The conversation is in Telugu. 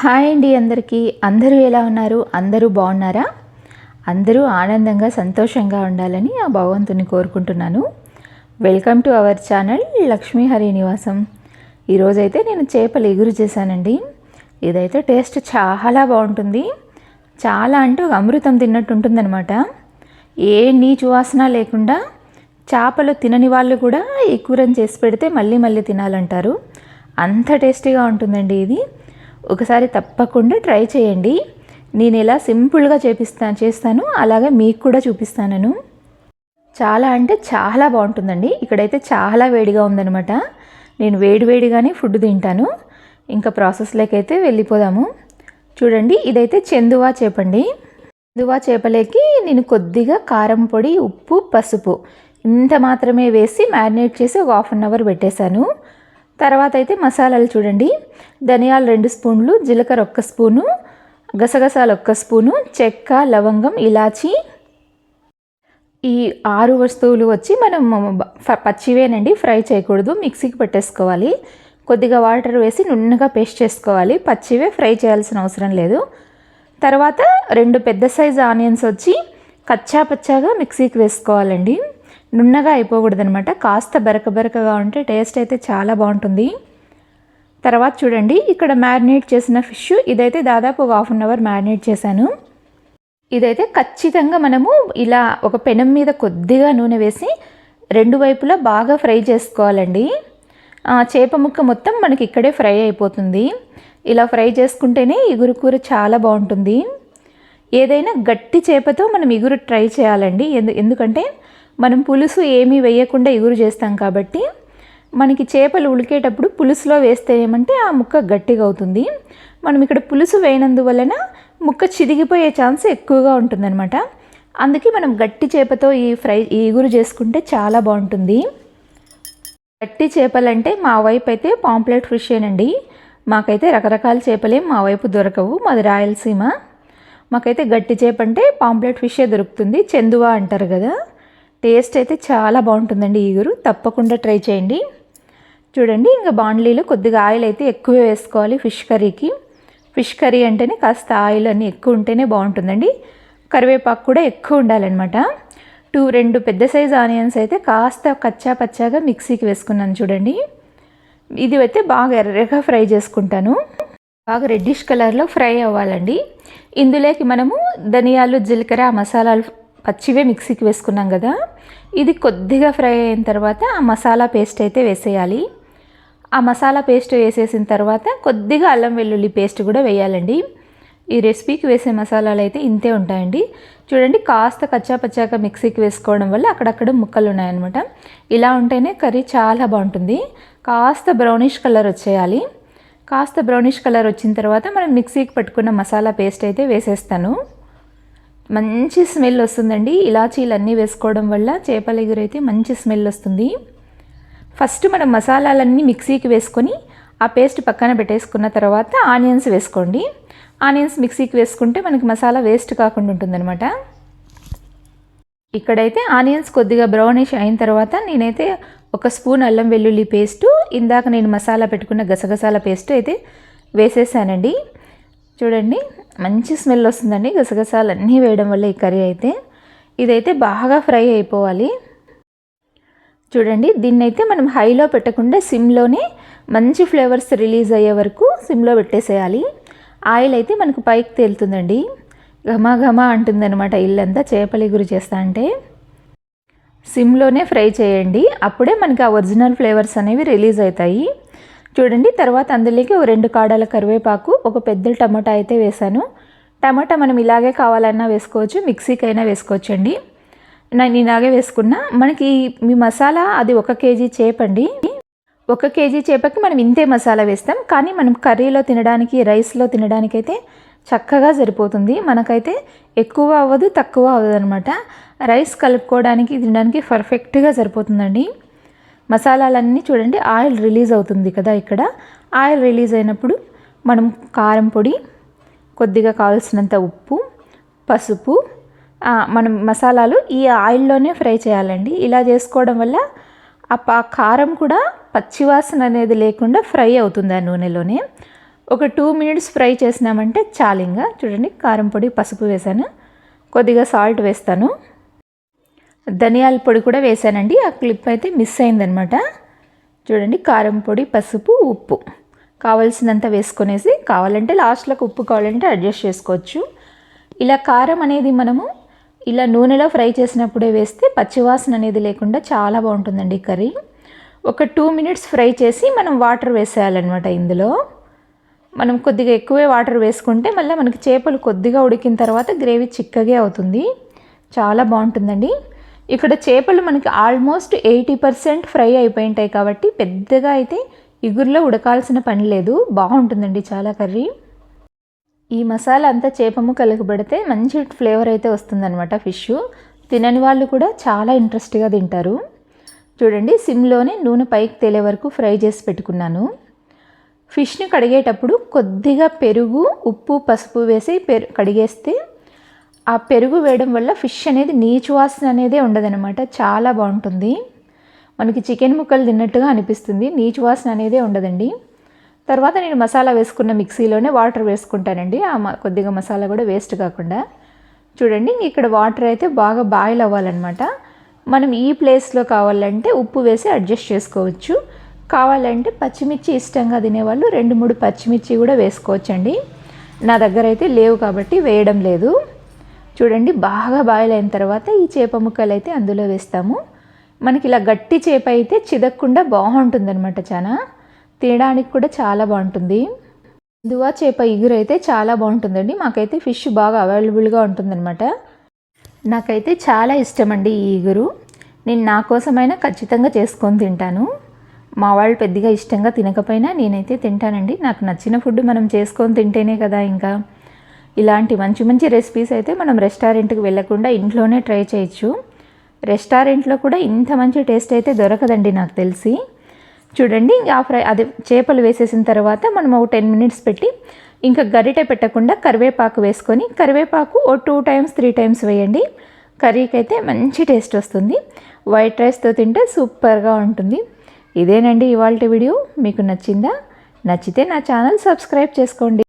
హాయ్ అండి అందరికీ. అందరూ ఎలా ఉన్నారు? అందరూ బాగున్నారా? అందరూ ఆనందంగా సంతోషంగా ఉండాలని ఆ భగవంతుని కోరుకుంటున్నాను. Welcome to our channel Lakshmi Hari నివాసం ఈరోజైతే నేను చేపలు ఎగురు చేశానండి. ఇదైతే టేస్ట్ చాలా బాగుంటుంది. చాలా అంటే ఒక అమృతం తిన్నట్టు ఉంటుందన్నమాట. ఏ నీచు వాసన లేకుండా చేపలు తినని వాళ్ళు కూడా ఈ కూరని చేసి పెడితే మళ్ళీ మళ్ళీ తినాలంటారు. అంత టేస్టీగా ఉంటుందండి ఇది. ఒకసారి తప్పకుండా ట్రై చేయండి. నేను ఎలా సింపుల్గా చేపిస్తాను చేస్తాను అలాగే మీకు కూడా చూపిస్తాను చాలా అంటే చాలా బాగుంటుందండి. ఇక్కడైతే చాలా వేడిగా ఉందనమాట నేను వేడివేడిగానే ఫుడ్ తింటాను. ఇంకా ప్రాసెస్లోకి అయితే వెళ్ళిపోదాము. చూడండి ఇదైతే చందువా చేపండి. చందువా చేపలేకి నేను కొద్దిగా కారం పొడి ఉప్పు పసుపు ఇంత మాత్రమే వేసి మ్యారినేట్ చేసి ఒక హాఫ్ అన్ అవర్ పెట్టేశాను. తర్వాత అయితే మసాలాలు చూడండి. ధనియాలు రెండు స్పూన్లు జీలకర్ర ఒక్క స్పూను గసగసాలు ఒక్క స్పూను చెక్క లవంగం ఇలాచి. ఈ ఆరు వస్తువులు వచ్చి మనం పచ్చివేనండి ఫ్రై చేయకూడదు మిక్సీకి పెట్టేసుకోవాలి. కొద్దిగా వాటర్ వేసి నున్నగా పేస్ట్ చేసుకోవాలి పచ్చివే ఫ్రై చేయాల్సిన అవసరం లేదు. తర్వాత రెండు పెద్ద సైజు ఆనియన్స్ వచ్చి కచ్చా పచ్చాగా మిక్సీకి వేసుకోవాలండి. నున్నగా అయిపోకూడదనమాట కాస్త బరక బరకగా ఉంటే టేస్ట్ అయితే చాలా బాగుంటుంది. తర్వాత చూడండి ఇక్కడ మ్యారినేట్ చేసిన ఫిష్ ఇదైతే దాదాపు ఒక హాఫ్ అన్ అవర్ మ్యారినేట్ చేశాను. ఇదైతే ఖచ్చితంగా మనము ఇలా ఒక పెనం మీద కొద్దిగా నూనె వేసి రెండు వైపులా బాగా ఫ్రై చేసుకోవాలండి. చేప ముక్క మొత్తం మనకి ఇక్కడే ఫ్రై అయిపోతుంది. ఇలా ఫ్రై చేసుకుంటేనే ఇగురు కూర చాలా బాగుంటుంది. ఏదైనా గట్టి చేపతో మనం ఇగురు ట్రై చేయాలండి. ఎందు ఎందుకంటే మనం పులుసు ఏమీ వేయకుండా ఎగురు చేస్తాం కాబట్టి మనకి చేపలు ఉడికేటప్పుడు పులుసులో వేస్తే ఏమంటే ఆ ముక్క గట్టిగా అవుతుంది. మనం ఇక్కడ పులుసు వేయనందువలన ముక్క చిరిగిపోయే ఛాన్స్ ఎక్కువగా ఉంటుందన్నమాట. అందుకే మనం గట్టి చేపతో ఈ ఫ్రై ఈ ఎగురు చేసుకుంటే చాలా బాగుంటుంది. గట్టి చేపలంటే మా వైపు అయితే పాంప్లెట్ ఫిష్ అండి మాకైతే రకరకాల చేపలే మా వైపు దొరకవు. మాది రాయలసీమ. మాకైతే గట్టి చేప అంటే పాంప్లెట్ ఫిషే దొరుకుతుంది. చందువా అంటారు కదా. టేస్ట్ అయితే చాలా బాగుంటుందండి ఈగురు తప్పకుండా ట్రై చేయండి. చూడండి ఇంకా బాండ్లీలో కొద్దిగా ఆయిల్ అయితే ఎక్కువ వేసుకోవాలి ఫిష్ కర్రీకి. ఫిష్ కర్రీ అంటేనే కాస్త ఆయిల్ అన్నీ ఎక్కువ ఉంటేనే బాగుంటుందండి. కరివేపాకు కూడా ఎక్కువ ఉండాలన్నమాట. టూ రెండు పెద్ద సైజ్ ఆనియన్స్ అయితే కాస్త కచ్చా పచ్చాగా మిక్సీకి వేసుకున్నాను చూడండి. ఇది అయితే బాగా ఎర్రగా ఫ్రై చేసుకుంటాను. బాగా రెడ్డిష్ కలర్లో ఫ్రై అవ్వాలండి. ఇందులోకి మనము ధనియాలు జీలకర్ర మసాలాలు పచ్చివే మిక్సీకి వేసుకున్నాం కదా ఇది కొద్దిగా ఫ్రై అయిన తర్వాత ఆ మసాలా పేస్ట్ అయితే వేసేయాలి. ఆ మసాలా పేస్ట్ వేసేసిన తర్వాత కొద్దిగా అల్లం వెల్లుల్లి పేస్ట్ కూడా వేయాలండి. ఈ రెసిపీకి వేసే మసాలాలు అయితే ఇంతే ఉంటాయండి. చూడండి కాస్త కచ్చా పచ్చాక మిక్సీకి వేసుకోవడం వల్ల అక్కడక్కడ ముక్కలు ఉన్నాయన్నమాట. ఇలా ఉంటేనే కర్రీ చాలా బాగుంటుంది. కాస్త బ్రౌనిష్ కలర్ వచ్చేయాలి. కాస్త బ్రౌనిష్ కలర్ వచ్చిన తర్వాత మనం మిక్సీకి పట్టుకున్న మసాలా పేస్ట్ అయితే వేసేస్తాను. మంచి స్మెల్ వస్తుందండి. ఇలాచీలు అన్నీ వేసుకోవడం వల్ల చేపల ఎగురైతే మంచి స్మెల్ వస్తుంది. ఫస్ట్ మనం మసాలాలన్నీ మిక్సీకి వేసుకొని ఆ పేస్ట్ పక్కన పెట్టేసుకున్న తర్వాత ఆనియన్స్ వేసుకోండి. ఆనియన్స్ మిక్సీకి వేసుకుంటే మనకి మసాలా వేస్ట్ కాకుండా ఉంటుందన్నమాట. ఇక్కడైతే ఆనియన్స్ కొద్దిగా బ్రౌనిష్ అయిన తర్వాత నేనైతే ఒక స్పూన్ అల్లం వెల్లుల్లి పేస్టు ఇందాక నేను మసాలా పెట్టుకున్న గసగసాల పేస్ట్ అయితే వేసేసానండి. చూడండి మంచి స్మెల్ వస్తుందండి. గసగసాలు అన్నీ వేయడం వల్ల ఈ కర్రీ అయితే. ఇదైతే బాగా ఫ్రై అయిపోవాలి. చూడండి దీన్ని అయితే మనం హైలో పెట్టకుండా సిమ్లోనే మంచి ఫ్లేవర్స్ రిలీజ్ అయ్యే వరకు సిమ్లో పెట్టేసేయాలి. ఆయిల్ అయితే మనకు పైకి తేలుతుందండి. ఘమా ఘమా అంటుందన్నమాట ఇల్లంతా చేపల గురి చేస్తా అంటే. సిమ్లోనే ఫ్రై చేయండి. అప్పుడే మనకి ఆ ఒరిజినల్ ఫ్లేవర్స్ అనేవి రిలీజ్ అవుతాయి. చూడండి తర్వాత అందులోకి ఓ రెండు కాడల కరివేపాకు ఒక పెద్ద టమాటా అయితే వేసాను టమాటా మనం ఇలాగే కావాలన్నా వేసుకోవచ్చు మిక్సీకి అయినా వేసుకోవచ్చండి నేను ఇలాగే వేసుకున్నా మనకి మీ మసాలా అది ఒక కేజీ చేపండి ఒక కేజీ చేపకి మనం ఇంతే మసాలా వేస్తాం కానీ మనం కర్రీలో తినడానికి రైస్లో తినడానికి అయితే చక్కగా సరిపోతుంది. మనకైతే ఎక్కువ అవ్వదు తక్కువ అవ్వదు అనమాట రైస్ కలుపుకోవడానికి తినడానికి పర్ఫెక్ట్గా సరిపోతుందండి. మసాలాలన్నీ చూడండి ఆయిల్ రిలీజ్ అవుతుంది కదా ఇక్కడ. ఆయిల్ రిలీజ్ అయినప్పుడు మనం కారం పొడి కొద్దిగా కావాల్సినంత ఉప్పు పసుపు మనం మసాలాలు ఈ ఆయిల్లోనే ఫ్రై చేయాలండి. ఇలా చేసుకోవడం వల్ల ఆ పా కారం కూడా పచ్చివాసన అనేది లేకుండా ఫ్రై అవుతుంది ఆ నూనెలోనే. ఒక టూ మినిట్స్ ఫ్రై చేసినామంటే చాలింగా. చూడండి కారం పొడి పసుపు వేసాను కొద్దిగా సాల్ట్ వేస్తాను. ధనియాల పొడి కూడా వేసానండి ఆ క్లిప్ అయితే మిస్ అయిందనమాట. చూడండి కారం పొడి పసుపు ఉప్పు. కావాల్సినంత వేసుకొనేసి కావాలంటే లాస్ట్లోకి ఉప్పు కావాలంటే అడ్జస్ట్ చేసుకోవచ్చు. ఇలా కారం అనేది మనము ఇలా నూనెలో ఫ్రై చేసినప్పుడే వేస్తే పచ్చివాసన అనేది లేకుండా చాలా బాగుంటుందండి కర్రీ. ఒక టూ మినిట్స్ ఫ్రై చేసి మనం వాటర్ వేసేయాలన్నమాట ఇందులో. మనం కొద్దిగా ఎక్కువే వాటర్ వేసుకుంటే మళ్ళీ మనకి చేపలు కొద్దిగా ఉడికిన తర్వాత గ్రేవీ చిక్కగా అవుతుంది. చాలా బాగుంటుందండి. ఇక్కడ చేపలు మనకి ఆల్మోస్ట్ ఎయిటీ పర్సెంట్ ఫ్రై అయిపోయి ఉంటాయి కాబట్టి పెద్దగా అయితే ఇగురులో ఉడకాల్సిన పని లేదు. బాగుంటుందండి చాలా కర్రీ. ఈ మసాలా అంతా చేప ముక్కలకు పెడితే మంచి ఫ్లేవర్ అయితే వస్తుందన్నమాట ఫిష్. తినని వాళ్ళు కూడా చాలా ఇంట్రెస్ట్గా తింటారు. చూడండి సిమ్లోనే నూనె పైకి తేలే వరకు ఫ్రై చేసి పెట్టుకున్నాను. ఫిష్ని కడిగేటప్పుడు కొద్దిగా పెరుగు ఉప్పు పసుపు వేసి పెరు కడిగేస్తే ఆ పెరుగు వేయడం వల్ల ఫిష్ అనేది నీచు వాసన అనేది ఉండదనమాట చాలా బాగుంటుంది. మనకి చికెన్ ముక్కలు తిన్నట్టుగా అనిపిస్తుంది. నీచు వాసన అనేది ఉండదండి. తర్వాత నేను మసాలా వేసుకున్న మిక్సీలోనే వాటర్ వేసుకుంటానండి. ఆ కొద్దిగా మసాలా కూడా వేస్ట్ కాకుండా. చూడండి ఇక్కడ వాటర్ అయితే బాగా బాయిల్ అవ్వాలన్నమాట. మనం ఈ ప్లేస్లో కావాలంటే ఉప్పు వేసి అడ్జస్ట్ చేసుకోవచ్చు. కావాలంటే పచ్చిమిర్చి ఇష్టంగా తినేవాళ్ళు రెండు మూడు పచ్చిమిర్చి కూడా వేసుకోవచ్చండి. నా దగ్గర అయితే లేవు కాబట్టి వేయడం లేదు. చూడండి బాగా బాయిల్ అయిన తర్వాత ఈ చేప ముక్కలు అయితే అందులో వేస్తాము. మనకి ఇలా గట్టి చేప అయితే చిదక్కుండా బాగుంటుందన్నమాట చాలా తినడానికి కూడా చాలా బాగుంటుంది. దువా చేప ఇగురు అయితే చాలా బాగుంటుందండి. మాకైతే ఫిష్ బాగా అవైలబుల్గా ఉంటుందన్నమాట. నాకైతే చాలా ఇష్టం అండి ఈ ఇగురు. నేను నా కోసమైనా ఖచ్చితంగా చేసుకొని తింటాను. మా వాళ్ళు పెద్దగా ఇష్టంగా తినకపోయినా నేనైతే తింటానండి. నాకు నచ్చిన ఫుడ్ మనం చేసుకొని తింటేనే కదా ఇంకా. ఇలాంటి మంచి మంచి రెసిపీస్ అయితే మనం రెస్టారెంట్కి వెళ్ళకుండా ఇంట్లోనే ట్రై చేయొచ్చు. రెస్టారెంట్లో కూడా ఇంత మంచి టేస్ట్ అయితే దొరకదండి నాకు తెలిసి. చూడండి ఆ ఫ్రై అది చేపలు వేసేసిన తర్వాత మనం ఒక టెన్ మినిట్స్ పెట్టి ఇంకా గరిటె పెట్టకుండా కరివేపాకు వేసుకొని కరివేపాకు ఓ టూ టైమ్స్ త్రీ టైమ్స్ వేయండి. కర్రీకి అయితే మంచి టేస్ట్ వస్తుంది. వైట్ రైస్తో తింటే సూపర్గా ఉంటుంది. ఇదేనండి ఇవాళ వీడియో మీకు నచ్చిందా? నచ్చితే నా ఛానల్ సబ్స్క్రైబ్ చేసుకోండి.